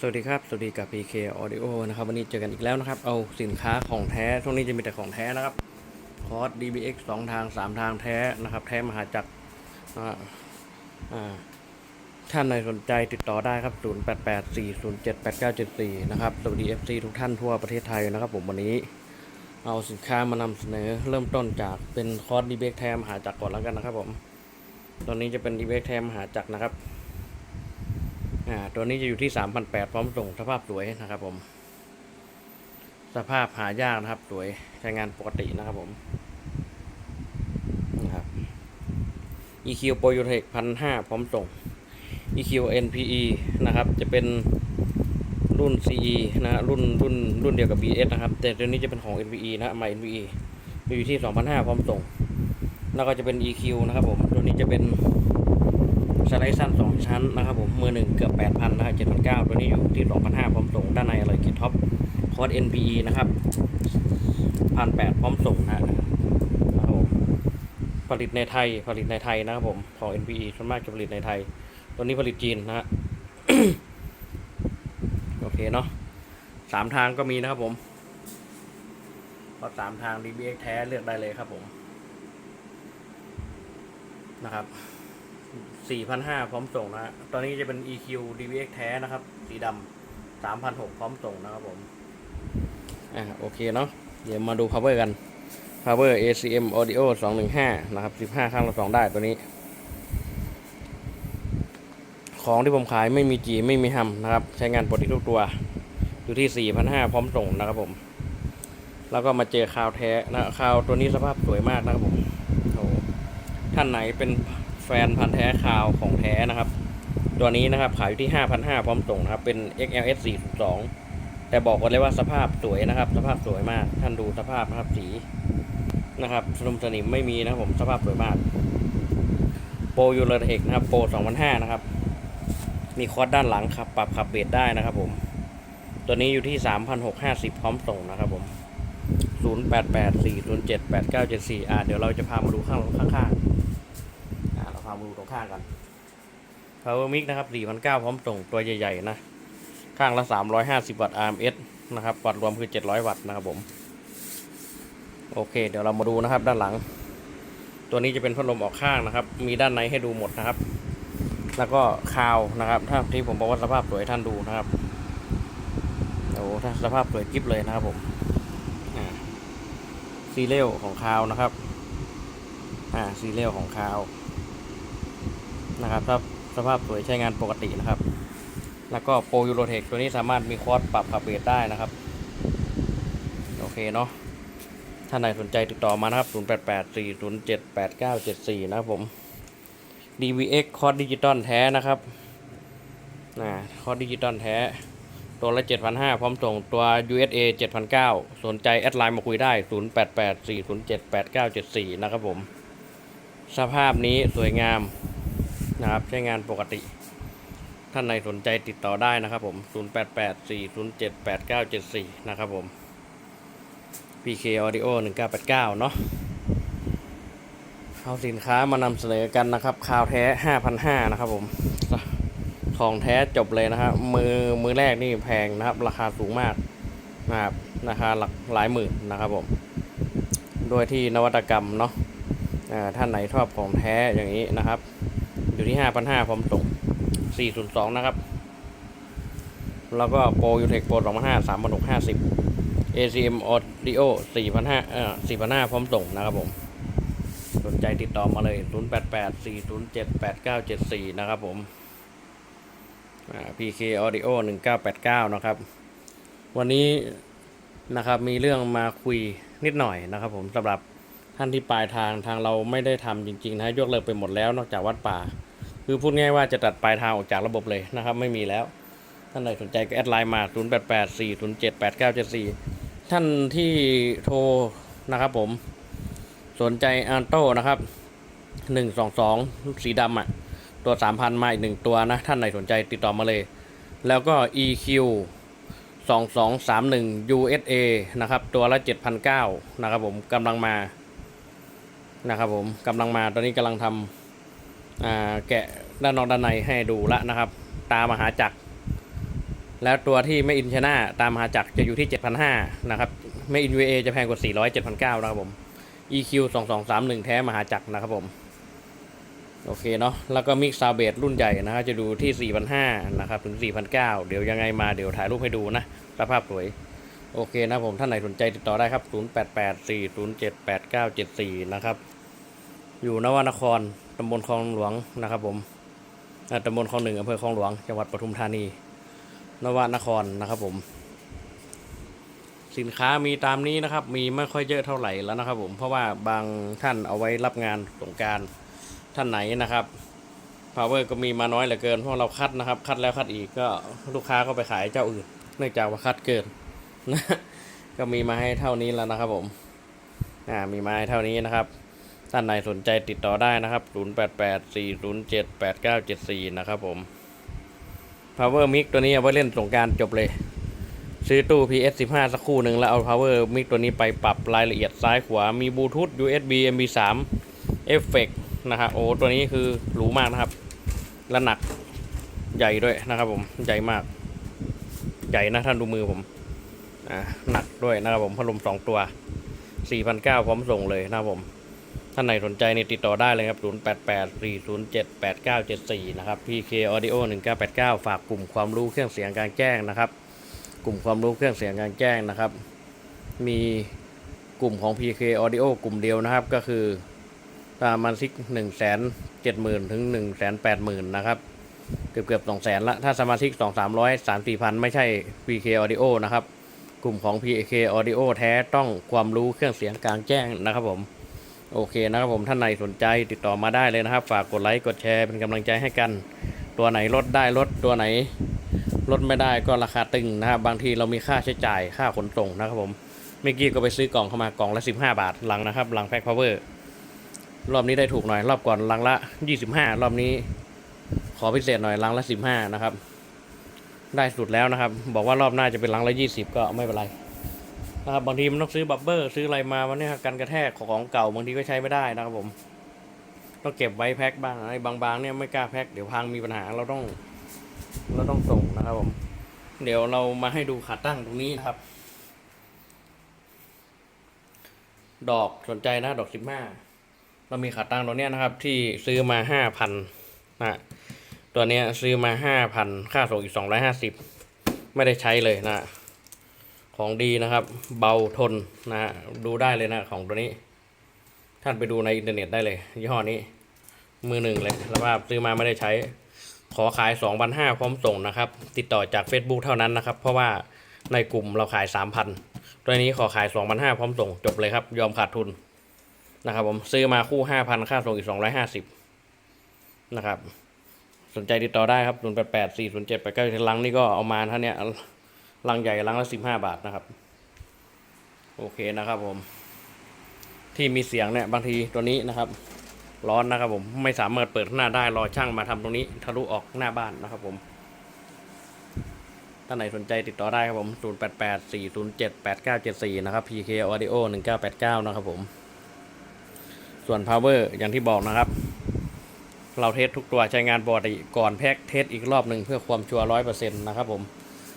สวัสดีครับ สวัสดีกับ PK Audio นะครับ วันนี้เจอกันอีกแล้วนะครับ เอาสินค้าของแท้ ช่วงนี้จะมีแต่ของแท้นะครับ คอร์ส DBX 2 ทาง 3 ทางแท้นะครับ แท้มหาจักรท่านใดสนใจติดต่อได้ครับ 0884078974 นะครับ สวัสดี FC ทุกท่านทั่วประเทศไทยนะครับ ผมวันนี้ เอาสินค้ามานำเสนอ เริ่มต้นจากเป็นคอร์ส DBX แท้มหาจักรก่อนแล้วกันนะครับผม ตอนนี้จะเป็น DBX แท้มหาจักรนะครับ อ่าตัวนี้จะอยู่ที่สามพันแปดพร้อมส่งสภาพสวยนะครับผม สภาพหายากนะครับ สวยใช้งานปกตินะครับผมนะครับ EQ Pro u t e c พันห้าพร้อมส่ง EQ NPE นะครับ จะเป็นรุ่น CE นะ รุ่นรุ่นรุ่นเดียวกับ BS นะครับ แต่ตัวนี้จะเป็นของ NPE นะม่ NPE อยู่ที่ 2,500 พร้อมส่ง แล้วก็จะเป็น EQ นะครับผม ตัวนี้จะเป็น สไลด์สั้นสองชั้นนะครับผมมือหนึ่งเกือบแปดพันนะฮะเจ็ดพันเก้าตัวนี้อยู่ที่สองพันห้าพร้อมส่งด้านในอะไรกิท็อปคอร์ส NPE นะครับพันแปดพร้อมส่งนะฮะนะครับผมผลิตในไทยผลิตในไทยนะครับผมของ NPE ส่วนมากจะผลิตในไทย ตัวนี้ผลิตจีนนะฮะโอเคเนาะสามทางก็มีนะครับผมพราะสามทาง DBX แท้เลือกได้เลยครับผมนะครับ 4,500 พร้อมส่งนะฮะตอนนี้จะเป็น EQ DVX แท้นะครับ สีดำ3,600 พร้อมส่งนะครับผม อ่าโอเคเนาะ เดี๋ยวมาดู power กัน power ACM audio 215 นะครับ 15 ข้างละ2ได้ตัวนี้ ของที่ผมขายไม่มีจีไม่มีฮัมนะครับ ใช้งานปกติทุกตัว อยู่ที่ 4,500 พร้อมส่งนะครับผม แล้วก็มาเจอคาวแท้นะคาวตัวนี้สภาพสวยมากนะครับผมท่านไหนเป็น แฟนพันธ์แท้คาวของแท้นะครับ ตัวนี้นะครับขายอยู่ที่ 5,500พร้อมส่งนะครับ เป็น XLS 4.2 แต่บอกกันเลยว่าสภาพสวยนะครับ สภาพสวยมาก ท่านดูสภาพนะครับสีนะครับสนุมสนิมไม่มีนะผมสภาพสวยมาก โปรยูโรเทคนะครับโปร2005นะครับ มีคอร์สด้านหลังขับ ปรับขับเบรดได้นะครับผมตัวนี้อยู่ที่ 3,650 พร้อมส่งนะครับผม 0884078974 อ่า เดี๋ยวเราจะพามาดูข้างข้าง ๆอ่ามาดูตรงข้างกัน Power Mix นะครับ4,900พร้อมส่งตัวใหญ่ๆนะ ข้างละ 350 วัตต์ RMS นะครับวัตต์รวมคือ 700 วัตต์นะครับผม โอเค เดี๋ยวเรามาดูนะครับด้านหลัง ตัวนี้จะเป็นพัดลมออกข้างนะครับ มีด้านในให้ดูหมดนะครับ แล้วก็คาวนะครับ ถ้าที่ผมบอกว่าสภาพสวยท่านดูนะครับโอ้ถ้าสภาพสวยกิ๊บเลยนะครับผมอ่าซีเรลของคาวนะครับ อ่าซีเรลของคาว นะครับถ้าสภาพสวยใช้งานปกตินะครับ แล้วก็โปรยูโรเทคตัวนี้สามารถมีคอร์สปรับขับเบรดได้นะครับ โอเคเนาะท่านใดสนใจติดต่อมานะครับ 0884078974 นะครับผม DVX คอร์สดิจิตอลแท้นะครับนะคอร์สดิจิตอลแท้ ตัวละ 7,500 พร้อมส่งตัว USA 7,900 สนใจแอดไลน์มาคุยได้ 0884078974 นะครับผม สภาพนี้สวยงาม นะครับ ใช้งานปกติ ท่านใดสนใจติดต่อได้นะครับผม 0884078974 นะครับผม PK Audio 1989 เนาะเอาสินค้ามานำเสนอกันนะครับคาวแท้ 5,500 นะครับผม ของแท้จบเลยนะครับ มือมือแรกนี่แพงนะครับ ราคาสูงมากนะครับราคาหลักหลายหมื่นนะครับผม โดยที่นวัตกรรมเนาะท่านไหนชอบของแท้อย่างนี้นะครับ อยู่ที่5,500พร้อมส่ง402นย์สองนะครับ แล้วก็โปรยูเทคโปร2,500 3,650 ACM Audio 4,500เอ่อ4,500 พร้อมส่งนะครับผม สนใจติดต่อมาเลย 0884078974 นะครับผมอ่า PK Audio 1989 นะครับ วันนี้นะครับมีเรื่องมาคุยนิดหน่อยนะครับผมสำหรับท่านที่ปลายทางทางเราไม่ได้ทำจริง ๆ นะยกเลิกไปหมดแล้วนอกจากวัดป่า คือพูดง่ายว่าจะตัดปลายทางออกจากระบบเลยนะครับ ไม่มีแล้ว ท่านใดสนใจก็แอดไลน์มา 0884078974 ท่านที่โทรนะครับผม สนใจอันโต้นะครับ 122 สีดำอะ ตัว 3,000 มาอีกหนึ่งตัวนะ ท่านไหนสนใจติดต่อมาเลย แล้วก็ EQ 2231 USA นะครับ ตัวละ 7,900 นะครับผมกำลังมานะครับผมกำลังมาตอนนี้กำลังทำ แกะด้านนอกด้านในให้ดูละนะครับ ตามหาจักร แล้วตัวที่ไม่อินชนะตามหาจักรจะอยู่ที่ 7,500นะครับ ไม่อิน VA จะแพงกว่า 400 7,900นะครับผม EQ 2231 แท้มหาจักรนะครับผม โอเคเนาะแล้วก็มิกซาวเบสรุ่นใหญ่นะครับจะดูที่ 4,500นะครับถึง 4,900 เดี๋ยวยังไงมาเดี๋ยวถ่ายรูปให้ดูนะสภาพสวยโอเคนะผม ท่านไหนสนใจติดต่อได้ครับ 0884078974 นะครับ อยู่นวนคร ตำบลคลองหลวงนะครับผมตำบลคลองหนึ่งอำเภอคลองหลวงจังหวัดปทุมธานี นวนครนะครับผม สินค้ามีตามนี้นะครับ มีไม่ค่อยเยอะเท่าไหร่แล้วนะครับ ผม เพราะว่าบางท่านเอาไว้รับงานสงการท่านไหนนะครับ power ก็มีมาน้อยเหลือเกินเพราะเราคัดนะครับ คัดแล้วคัดอีกก็ลูกค้าก็ไปขายเจ้าอื่น เนื่องจากว่าคัดเกินนะก็มีมาให้เท่านี้แล้วนะครับผม อ่า มีมาให้เท่านี้นะครับ ท่านไหนสนใจติดต่อได้นะครับ 0884078974 นะครับผม power mic ตัวนี้เอาไว้เล่นสงการจบเลย ซื้อตู้ PS 15 สักคู่หนึ่งแล้วเอา power mic ตัวนี้ไปปรับรายละเอียดซ้ายขวา มีบลูทูธ USB MP3 เอฟเฟกนะครับโอ้ตัวนี้คือหรูมากนะครับ และหนักใหญ่ด้วยนะครับผม ใหญ่มาก ใหญ่นะท่านดูมือผมอ่าหนักด้วยนะครับผมพัดลมสองตัว 4,900พร้อมส่งเลยนะครับผม ท่านไหนสนใจนี่ติดต่อได้เลยครับ 0884078974 นะครับ PK Audio 1989 ฝากกลุ่มความรู้เครื่องเสียงกลารแจ้งนะครับ กลุ่มความรู้เครื่องเสียงกลารแจ้งนะครับ มีกลุ่มของ PK Audio กลุ่มเดียวนะครับ ก็คือสมาชิก1 7 0 0 0 0ถึง1 8 0 0 0 0นะครับ เกือบเกือบ2 0 0 0 0 0ละ ถ้าสมาชิก2 3 0 0 3 4พันไม่ใช่ PK Audio นะครับ กลุ่มของ PK Audio แท้ต้องความรู้เครื่องเสียงกลางแจ้งนะครับผม โอเคนะครับผมท่านไหนสนใจติดต่อมาได้เลยนะครับ ฝากกดไลค์กดแชร์เป็นกำลังใจให้กัน ตัวไหนลดได้ลดตัวไหนลดไม่ได้ก็ราคาตึงนะครับ บางทีเรามีค่าใช้จ่ายค่าขนส่งนะครับผมเมื่อกี้ก็ไปซื้อกล่องเข้ามากล่องละ 15 บาทลังนะครับลังแพ็คพาวเวอร์รอบนี้ได้ถูกหน่อย รอบก่อนลังละ 25 รอบนี้ ขอพิเศษหน่อยลังละ 15 นะครับ ได้สุดแล้วนะครับ บอกว่ารอบหน้าจะเป็นลังละ 20 ก็ไม่เป็นไร นะครับบางทีมันต้องซื้อบับเบอร์ซื้ออะไรมาวันนี้กันกระแทกของเก่าบางทีก็ใช้ไม่ได้นะครับผมต้องเก็บไว้แพ็คบ้างไอ้บางๆเนี่ยไม่กล้าแพ็คเดี๋ยวพังมีปัญหาเราต้อง เราต้องส่งนะครับผม เดี๋ยวเรามาให้ดูขาตั้งตรงนี้นะครับ ดอกสนใจนะดอกสิบห้าเรามีขาตั้งตัวเนี้ยนะครับ ที่ซื้อมาห้าพันนะตัวเนี้ยซื้อมาห้าพันค่าส่งอีกสองร้อยห้าสิบไม่ได้ใช้เลยนะ ของดีนะครับ เบาทนนะฮะดูได้เลยนะของตัวนี้ ท่านไปดูในอินเทอร์เน็ตได้เลย ยี่ห้อนี้ มือหนึ่งเลยแล้วว่าซื้อมาไม่ได้ใช้ ขอขาย2 5 0 0พร้อมส่งนะครับ ติดต่อจาก Facebook เท่านั้นนะครับ เพราะว่าในกลุ่มเราขาย 3,000 ตัวนี้ขอขาย 2 5 0 0พร้อมส่งจบเลยครับ ยอมขาดทุนนะครับผมซื้อมาคู่ 5,000 ค่าส่งอีก 250 นะครับ สนใจติดต่อได้ครับ 0 8 8 4 0 7 8 9ลังนี่ก็เอามาท่านเนี้ย ลังใหญ่ลังละสิบห้าบาทนะครับ โอเคนะครับผม ที่มีเสียงเนี่ยบางทีตัวนี้นะครับ ร้อนนะครับผมไม่สามารถเปิดหน้าได้รอช่างมาทำตรงนี้ ทะลุออกหน้าบ้านนะครับผมท่านไหนสนใจติดต่อได้ครับผม 0 8 8 4 0 7 8 9 7 4 นะครับ PK Audio 1989 นะครับผม ส่วน Power อย่างที่บอกนะครับ เราเทสทุกตัวใช้งานปกติก่อนแพ็คเทสอีกรอบหนึ่งเพื่อความชัวร์ร้อยเปอร์เซ็นต์นะครับผม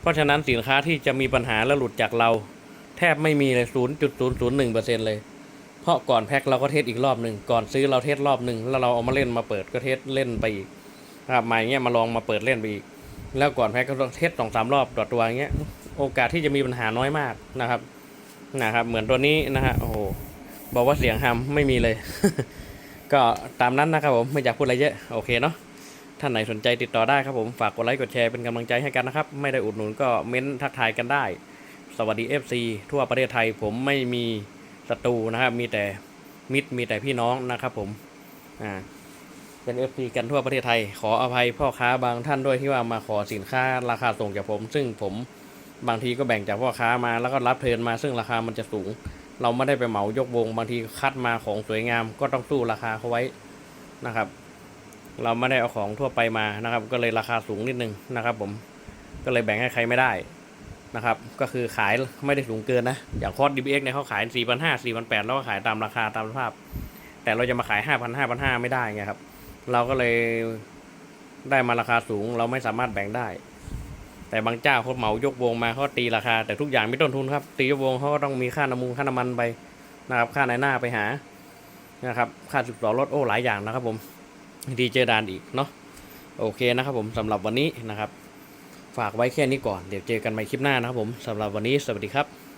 เพราะฉะนั้นสินค้าที่จะมีปัญหาและหลุดจากเรา แทบไม่มีเลย 0.001%เลย เพราะก่อนแพ็คเราก็เทสอีกรอบหนึ่งก่อนซื้อเราเทสรอบหนึ่งแล้วเราเอามาเล่นมาเปิดก็เทสเล่นไปอีกครับมาอย่างเงี้ยมาลองมาเปิดเล่นไปอีก แล้วก่อนแพ็คก็เทสสองสามรอบต่อตัวอย่างเงี้ยโอกาสที่จะมีปัญหาน้อยมากนะครับนะครับ เหมือนตัวนี้นะฮะโอ้โหบอกว่าเสียงฮัมไม่มีเลย ก็ตามนั้นนะครับผมไม่อยากพูดอะไรเยอะโอเคเนาะ ท่านไหนสนใจติดต่อได้ครับผม ฝากกดไลค์กดแชร์เป็นกำลังใจให้กันนะครับ ไม่ได้อุดหนุนก็เม้นทักทายกันได้ สวัสดี FC ทั่วประเทศไทยผมไม่มีศัตรูนะครับ มีแต่มิตรมีแต่พี่น้องนะครับผมอ่าเป็น FC กันทั่วประเทศไทย ขออภัยพ่อค้าบางท่านด้วยที่ว่ามาขอสินค้าราคาส่งจากผม ซึ่งผมบางทีก็แบ่งจากพ่อค้ามาแล้วก็รับเทินมาซึ่งราคามันจะสูง เราไม่ได้ไปเหมายกวงบางทีคัดมาของสวยงามก็ต้องสู้ราคาเขาไว้นะครับ เราไม่ได้เอาของทั่วไปมานะครับ ก็เลยราคาสูงนิดนึงนะครับ ผมก็เลยแบ่งให้ใครไม่ได้นะครับ ก็คือขายไม่ได้สูงเกินนะ อย่างคอร์สดีบีเอ็กเนี่ยเขาขาย 4 5 0 0 4 8 0 0แล้วก็ขายตามราคาตามสภาพ แต่เราจะมาขาย 5 0 0 0 5 5 0 0ไม่ได้ไงครับ เราก็เลยได้มาราคาสูงเราไม่สามารถแบ่งได้ แต่บางเจ้าเขาเหมายกวงมาเขาตีราคา แต่ทุกอย่างไม่ต้นทุนครับ ตียกวงเขาก็ต้องมีค่าน้ำมูลค่าน้ำมันไปนะครับ ค่าในหน้าไปหานะครับ ค่าสุดต่อรถโอ้หลายอย่างนะครับผม ดีเจดานอีกเนาะโอเคนะครับผมสำหรับวันนี้นะครับ ฝากไว้แค่นี้ก่อนเดี๋ยวเจอกันใหม่คลิปหน้านะครับผมสำหรับวันนี้สวัสดีครับ